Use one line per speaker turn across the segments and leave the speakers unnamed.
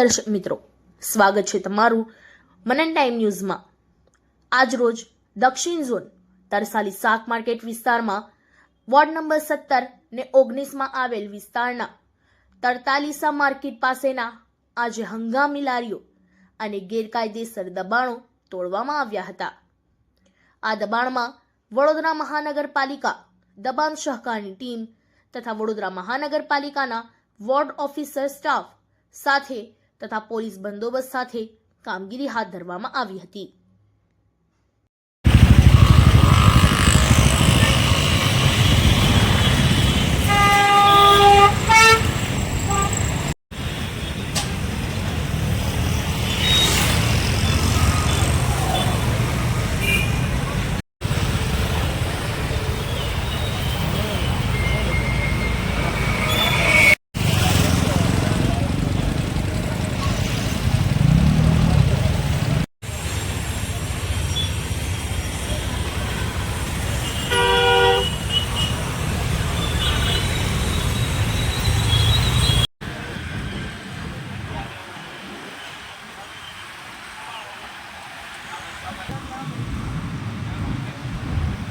દર્શક મિત્રો, સ્વાગત છે તમારું મનન ટાઈમ ન્યૂઝમાં. આજરોજ દક્ષિણ ઝોન તરસાલી શાક માર્કેટ વિસ્તારમાં વોર્ડ નંબર સત્તર ને ઓગણીસમાં આવેલ વિસ્તારના તરતાલીસા માર્કેટ પાસેના આજે હંગામી લારીઓ અને ગેરકાયદેસર દબાણો તોડવામાં આવ્યા હતા. આ દબાણમાં વડોદરા મહાનગરપાલિકા દબાણ સહકારની ટીમ તથા વડોદરા મહાનગરપાલિકાના વોર્ડ ઓફિસર સ્ટાફ સાથે તથા પોલીસ બંદોબસ્ત સાથે કામગીરી હાથ ધરવામાં આવી હતી.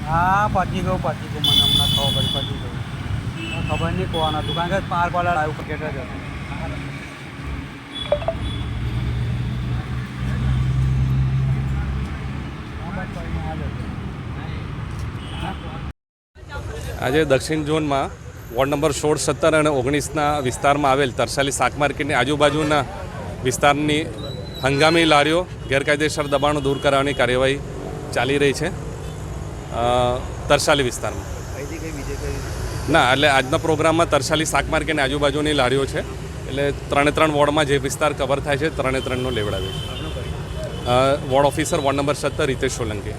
હા પચી ગયું પચી ગયું. મને હમણાં ખબર પતી ગયું. ખબર નહીં કોણ હતું, કારણ કે પાર્ક વાળા આવ્યું ક્રિકેટર જ હતું.
આજે દક્ષિણ ઝોનમાં વોર્ડ નંબર સોળ, સત્તર અને ઓગણીસના વિસ્તારમાં આવેલ તરસાલી શાક માર્કેટની આજુબાજુના વિસ્તારની હંગામી લારીઓ ગેરકાયદેસર દબાણો દૂર કરાવવાની કાર્યવાહી ચાલી રહી છે તરસાલી વિસ્તારમાં. ના એટલે આજના પ્રોગ્રામમાં તરસાલી શાક માર્કેટની આજુબાજુની લારીઓ છે એટલે ત્રણે ત્રણ વોર્ડમાં જે વિસ્તાર કવર થાય છે ત્રણે ત્રણનો લેવડાવે છે. વોર્ડ ઓફિસર વોર્ડ નંબર સત્તર રીતેશ સોલંકી.